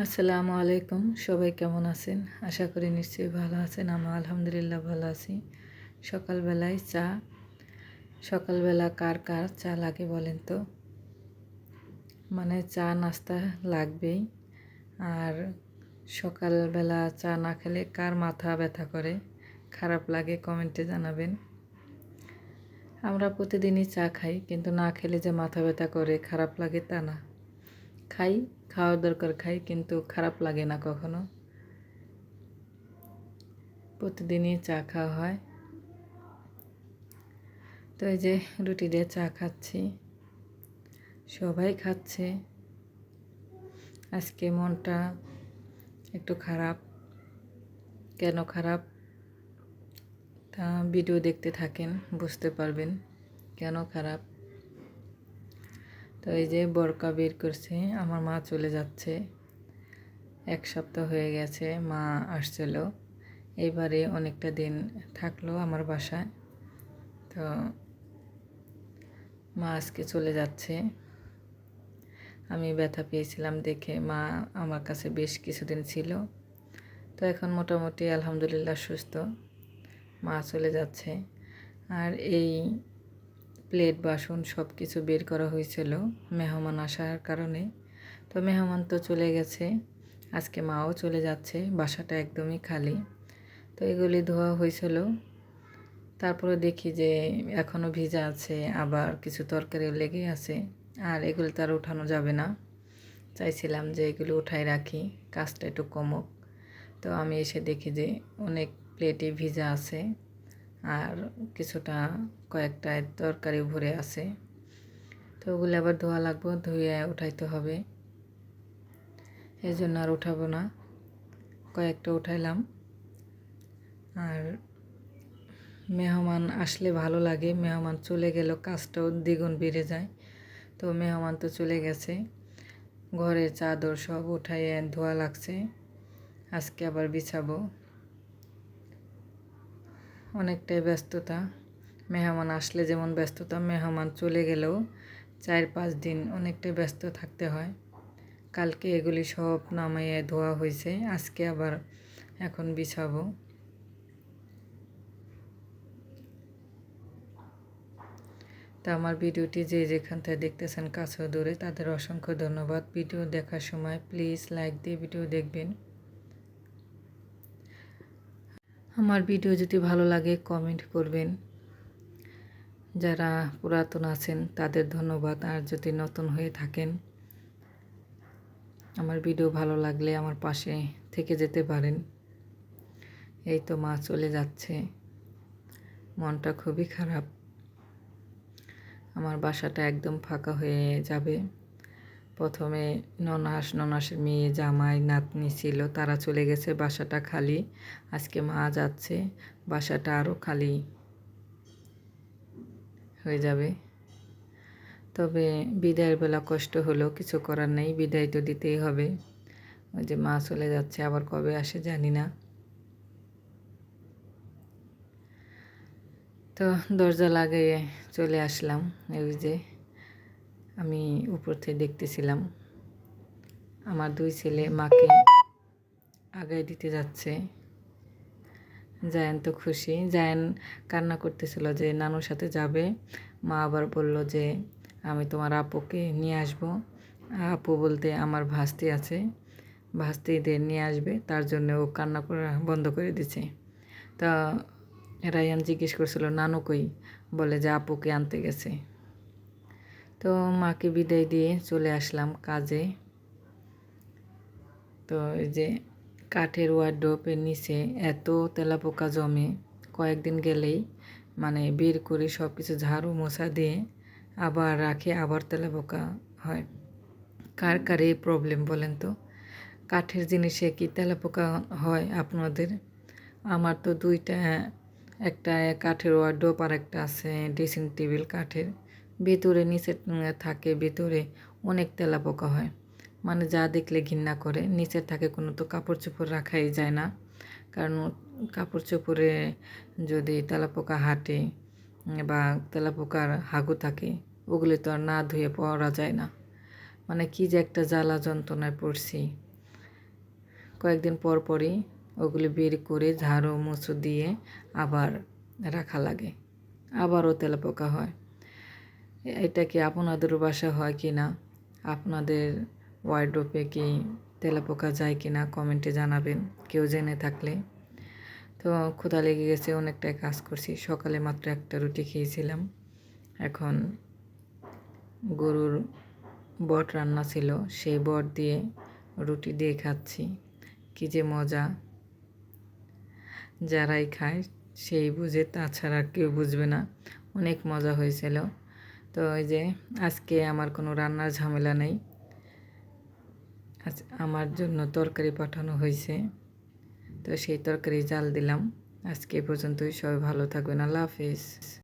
আসসালামু আলাইকুম। সবাই কেমন আছেন? আশা করি নিশ্চয়ই ভালো আছেন। আমি আলহামদুলিল্লাহ ভালো আছি। সকালবেলায় চা। সকালবেলা কার কার চা লাগে বলেন তো? মানে চা নাস্তা লাগবেই। আর সকালবেলা চা না খেলে কার মাথা ব্যথা করে? খারাপ লাগে কমেন্টে জানাবেন। আমরা প্রতিদিনই চা খাই, কিন্তু না খেলে যে মাথা ব্যথা করে, খারাপ লাগে তা না। খাই, খাওয়ার দরকার খাই, কিন্তু খারাপ লাগে না কখনো। প্রতিদিনই চা খাওয়া হয়। তো এই যে রুটি দিয়ে চা খাচ্ছি। সবাই খাচ্ছে। আজকে মনটা একটু খারাপ। কেন খারাপ? তা ভিডিও দেখতে থাকেন, বুঝতে পারবেন কেন খারাপ। তো এই যে বরকা বের করছে, আমার মা চলে যাচ্ছে। এক সপ্তাহ হয়ে গেছে, মা আসছিল। এইবারে অনেকটা দিন থাকল আমার বাসায়। তো মা আজকে চলে যাচ্ছে। আমি ব্যথা পেয়েছিলাম দেখে মা আমার কাছে বেশ কিছুদিন ছিল। তো এখন মোটামুটি আলহামদুলিল্লাহ সুস্থ। মা চলে যাচ্ছে। আর এই প্লেট, বাসন সব কিছু বের করা হয়েছিল মেহমান আসার কারণে। তো মেহমান তো চলে গেছে, আজকে মাও চলে যাচ্ছে, বাসাটা একদমই খালি। তো এগুলি ধোয়া হয়েছিল। তারপরে দেখি যে এখনও ভিজা আছে, আবার কিছু তরকারি লেগে আছে, আর এগুলি তো আর উঠানো যাবে না। চাইছিলাম যে এগুলো উঠাই রাখি, কাজটা একটু কমুক। তো আমি এসে দেখি যে অনেক প্লেটে ভিজা আছে। আর কিছুটা কয়েকটা তরকারি ভরে আছে। তো ওগুলো আবার ধোয়া লাগবো, ধুয়ে উঠাইতে হবে। এই জন্য আর উঠাবো না। কয়েকটা উঠাইলাম। আর মেহমান আসলে ভালো লাগে। মেহমান চলে গেল কাজটাও দ্বিগুণ বেড়ে যায়। তো মেহমান তো চলে গেছে। ঘরে চাদর সব উঠাইয়ে ধোয়া লাগছে। আজকে আবার বিছাবো। অনেকটাই ব্যস্ততা। মেহমান আসলে যেমন ব্যস্ততা, মেহমান চলে গেলেও চার পাঁচ দিন অনেকটাই ব্যস্ত থাকতে হয়। কালকে এগুলি সব নামাইয়ে ধোয়া হয়েছে আজকে আবার এখন বিছাবো। তা আমার ভিডিওটি যে যেখান থেকে দেখতেছেন কাছেও দূরে, তাদের অসংখ্য ধন্যবাদ। ভিডিও দেখার সময় প্লিজ লাইক দিয়ে ভিডিও দেখবেন। আমার ভিডিও যদি ভালো লাগে কমেন্ট করবেন। যারা পুরাতন আছেন, তাদের ধন্যবাদ। আর যদি নতুন হয়ে থাকেন, আমার ভিডিও ভালো লাগলে আমার পাশে থেকে যেতে পারেন। এই তো মা চলে যাচ্ছে। মনটা খুবই খারাপ। আমার বাসাটা একদম ফাঁকা হয়ে যাবে। প্রথমে ননাস, ননাসের মেয়ে জামাই, নাতনি ছিল, তারা চলে গেছে বাসাটা খালি। আজকে মা যাচ্ছে, বাসাটা আরও খালি হয়ে যাবে। তবে বিদায়ের বেলা কষ্ট হলেও কিছু করার নেই, বিদায় তো দিতেই হবে। ওই যে মা চলে যাচ্ছে, আবার কবে আসে জানি না। তো দরজা লাগিয়ে চলে আসলাম ওই যে আমি উপর থেকে দেখতেছিলাম। আমার দুই ছেলে মাকে আগায় দিতে যাচ্ছে। জায়ান তো খুশি। জায়ান কান্না করতেছিল যে, নানুর সাথে যাবে? মা আবার বলল যে, আমি তোমার আপুকে নিয়ে আসব। আপু বলতে আমার ভাস্তি আছে। ভাস্তিদের নিয়ে আসবে। তার জন্য ও কান্না করা বন্ধ করে দিছে। তা রায়ান জিজ্ঞেস করছিল, নানু কই? বলে যে, আপুকে আনতে গেছে। তো মাকে বিদায় দিয়ে চলে আসলাম কাজে। তো এই যে কাঠের ওয়ার্ড্রোপের নিচে এত তেলাপোকা জমে, কয়েকদিন গেলেই মানে বের করে সব কিছু ঝাড়ু মশা দিয়ে আবার রাখে আবার তেলাপোকা হয়। কার কার প্রবলেম বলেন তো? কাঠের জিনিসে কি তেলাপোকা হয় আপনাদের? আমার তো দুইটা, একটা কাঠের ওয়ার্ড্রোপ আর একটা আছে ড্রেসিং টেবিল কাঠের। ভেতরে, নিচে থাকে, ভেতরে অনেক তেলাপোকা হয়। মানে যা দেখলে ঘৃণা করে। নিচে থাকে কোনো তো কাপড় চোপড় রাখাই যায় না। কারণ কাপড় চোপড়ে যদি তেলাপোকা হাঁটে বা তেলাপোকার হাগু থাকে, ওগুলি তো আর না ধুয়ে পরা যায় না। মানে কি যে একটা জ্বালা যন্ত্রণায় পড়ছি। কয়েকদিন পর পরই ওগুলি বের করে ঝাড়ু, মুছু দিয়ে আবার রাখা লাগে। আবারও তেলাপোকা হয়। এটা কি আপনাদের বাসা হয় কি না? আপনাদের ওয়ার্ড্রোপে কি তেলাপোকা যায় কি না? কমেন্টে জানাবেন, কেউ জেনে থাকলে। তো ক্ষুধা লেগে গেছে, অনেকটাই কাজ করছি। সকালে মাত্র একটা রুটি খেয়েছিলাম। এখন গরুর বট রান্না ছিল, সেই বট দিয়ে রুটি দিয়ে খাচ্ছি। কী যে মজা। যারাই খায়, সেই বুঝে, তাছাড়া কেউ বুঝবে না। অনেক মজা হয়েছিল। তো ওই যে আজকে আমার কোনো রান্নার ঝামেলা নেই। আজ আমার জন্য তরকারি পাঠানো হয়েছে। তো সেই তরকারি জাল দিলাম। আজকে পর্যন্তই। সবাই ভালো থাকবেন। আল্লাহ হাফিজ।